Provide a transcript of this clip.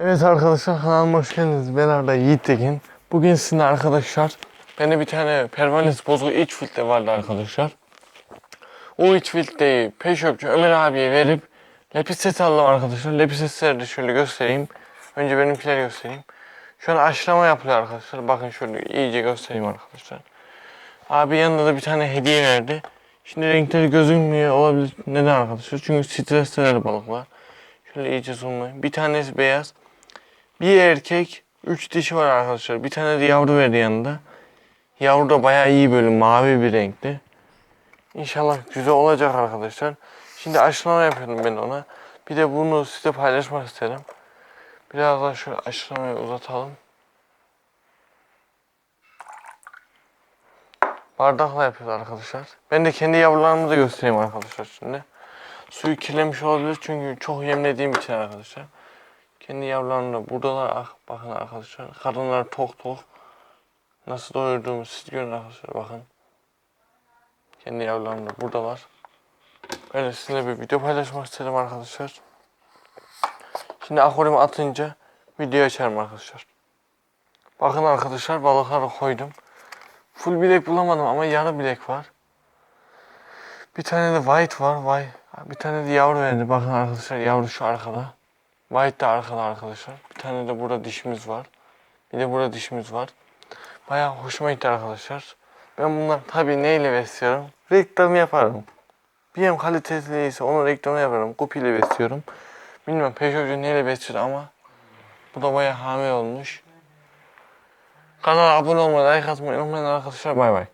Evet arkadaşlar kanalıma hoş geldiniz. Ben Arda Yiğit Tekin. Bugün sizinle arkadaşlar bende bir tane pervanes bozuk iç filtre vardı arkadaşlar. O iç filtreyi Peugeotçu Ömer abiye verip lepiset aldım arkadaşlar. Lepisetleri de şöyle göstereyim. Önce benimkileri göstereyim. Şu an aşılama yapılıyor arkadaşlar. Bakın şöyle iyice göstereyim arkadaşlar. Abi yanında da bir tane hediye verdi. Şimdi renkleri gözükmüyor olabilir. Neden arkadaşlar? Çünkü stresler balıklar. Şöyle iyice zoomlayayım. Bir tanesi beyaz. Bir erkek, üç dişi var arkadaşlar. Bir tane de yavru verdi yanında. Yavru da bayağı iyi böyle mavi bir renkli. İnşallah güzel olacak arkadaşlar. Şimdi aşılama yapıyorum ben ona. Bir de bunu size paylaşmak isterim. Biraz daha şöyle aşılamayı uzatalım. Bardakla yapıyoruz arkadaşlar. Ben de kendi yavrularımı da göstereyim arkadaşlar şimdi. Suyu kirlemiş olabilir çünkü çok yemlediğim için arkadaşlar. Kendi yavrularım da buradalar. Ah, bakın arkadaşlar. Karınlar tok tok. Nasıl doyurduğumu siz görün arkadaşlar bakın. Kendi yavrularım da buradalar. Böyle sizinle bir video paylaşmak istedim arkadaşlar. Şimdi akvaryuma atınca video açarım arkadaşlar. Bakın arkadaşlar balıkları koydum. Full bilek bulamadım ama yarı bilek var. Bir tane de white var. Vay. Bir tane de yavru verdi. Bakın arkadaşlar yavru şu arkada. White de arkada arkadaşlar. Bir tane de burada dişimiz var. Bir de burada dişimiz var. Bayağı hoşuma gitti arkadaşlar. Ben bunlar tabii neyle besliyorum? Reklam yaparım. Bir yem kaliteliyse onun reklamını yaparım. Kupiyle besliyorum. Bilmem Peugeot'cu neyle besliyor ama bu da bayağı hamile olmuş. Kanala abone olmayı, like atmayı unutmayın arkadaşlar. Bay bay.